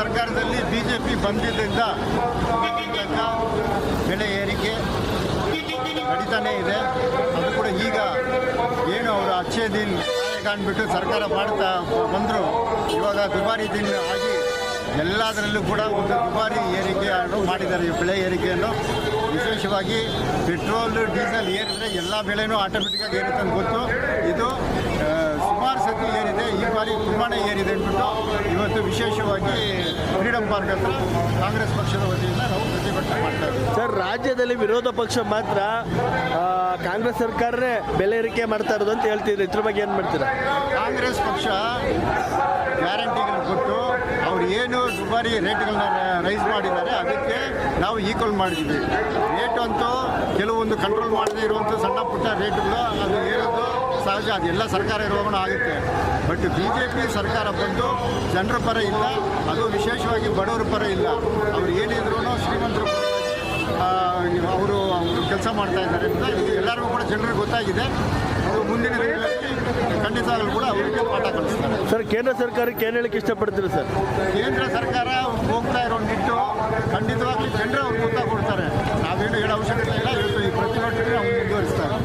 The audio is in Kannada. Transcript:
ಸರ್ಕಾರದಲ್ಲಿ ಬಿ ಜೆ ಪಿ ಬಂದಿದ್ದರಿಂದ ಬೆಲೆ ಏರಿಕೆ ನಡೀತಾನೇ ಇದೆ. ಅದು ಕೂಡ ಈಗ ಏನು ಅವರು ಅಚ್ಚೆ ದಿನ ಕಾಣ್ಬಿಟ್ಟು ಸರ್ಕಾರ ಮಾಡ್ತಾ ಬಂದರು. ಇವಾಗ ದುಬಾರಿ ದಿನ ಆಗಿ ಎಲ್ಲದರಲ್ಲೂ ಕೂಡ ಒಂದು ದುಬಾರಿ ಏರಿಕೆಯನ್ನು ಮಾಡಿದ್ದಾರೆ. ಬೆಳೆ ಏರಿಕೆಯನ್ನು ವಿಶೇಷವಾಗಿ ಪೆಟ್ರೋಲ್, ಡೀಸೆಲ್ ಏರಿದರೆ ಎಲ್ಲ ಬೆಳೆನೂ ಆಟೋಮೆಟಿಕ್ಕಾಗಿ ಏರುತ್ತೆ ಅಂತ ಗೊತ್ತು. ಇದು ಸುಮಾರು ಸತಿ ಏರಿದೆ. ಈ ಬಾರಿ ತುಂಬಾ ಏರಿದೆ ಅಂದ್ಬಿಟ್ಟು ಇವತ್ತು ವಿಶೇಷವಾಗಿ ಫ್ರೀಡಮ್ ಪಾರ್ಕ್ ಹತ್ರ ಕಾಂಗ್ರೆಸ್ ಪಕ್ಷದ ವತಿಯಿಂದ ನಾವು ಪ್ರತಿಭಟನೆ ಮಾಡ್ತಾ ಇದ್ದೀವಿ. ಸರ್ ರಾಜ್ಯದಲ್ಲಿ ವಿರೋಧ ಪಕ್ಷ ಮಾತ್ರ ಕಾಂಗ್ರೆಸ್ ಸರ್ಕಾರನೇ ಬೆಲೆ ಏರಿಕೆ ಮಾಡ್ತಾ ಇರೋದು ಅಂತ ಹೇಳ್ತಿದ್ರು. ಇದ್ರ ಬಗ್ಗೆ ಏನು ಮಾಡ್ತೀರಾ? ಕಾಂಗ್ರೆಸ್ ಪಕ್ಷ ಗ್ಯಾರಂಟಿಗಳನ್ನು ಕೊಟ್ಟು ಅವ್ರು ಏನು ದುಬಾರಿ ರೇಟ್ಗಳನ್ನ ರೈಸ್ ಮಾಡಿದ್ದಾರೆ ಅದಕ್ಕೆ ನಾವು ಈಕ್ವಲ್ ಮಾಡಿದ್ವಿ ರೇಟ್ ಅಂತೂ ಕೆಲವೊಂದು ಕಂಟ್ರೋಲ್ ಮಾಡದೇ ಇರುವಂಥ ಸಣ್ಣ ಪುಟ್ಟ ಏರೋದು ಸಹಜ ಅದೆಲ್ಲ ಸರ್ಕಾರ ಇರುವಾಗ ಆಗುತ್ತೆ. ಬಟ್ ಬಿ ಜೆ ಪಿ ಸರ್ಕಾರ ಬಂದು ಜನರ ಪರ ಇಲ್ಲ ಅದು ವಿಶೇಷವಾಗಿ ಬಡವರ ಪರ ಇಲ್ಲ. ಅವ್ರು ಏನಿದ್ರು ಶ್ರೀಮಂತರು ಅವರು ಕೆಲಸ ಮಾಡ್ತಾ ಇದ್ದಾರೆ ಅಂತ ಇದು ಎಲ್ಲರಿಗೂ ಕೂಡ ಜನರಿಗೆ ಗೊತ್ತಾಗಿದೆ. ಅವರು ಮುಂದಿನ ದಿನಗಳಲ್ಲಿ ಆಗಲೂ ಕೂಡ ಅವರಿಗೆ ಪಾಠ ಕಲಿಸ್ತಾರೆ. ಸರ್ ಕೇಂದ್ರ ಸರ್ಕಾರಕ್ಕೆ ಏನು ಹೇಳಕ್ಕೆ ಇಷ್ಟಪಡ್ತೀರಿ ಸರ್? ಕೇಂದ್ರ ಸರ್ಕಾರ ಹೋಗ್ತಾ ಇರೋ ನಿಟ್ಟು ಖಂಡಿತವಾಗಿ ಜನರು ಅವ್ರಿಗೆ ಗೊತ್ತಾಗ ಕೊಡ್ತಾರೆ. ನಾವೇನು ಹೇಳೋ ಅವಶ್ಯಕತೆ ಇಲ್ಲ ಈ ಪ್ರತಿಭಟನೆ ಮುಂದುವರಿಸ್ತಾರೆ.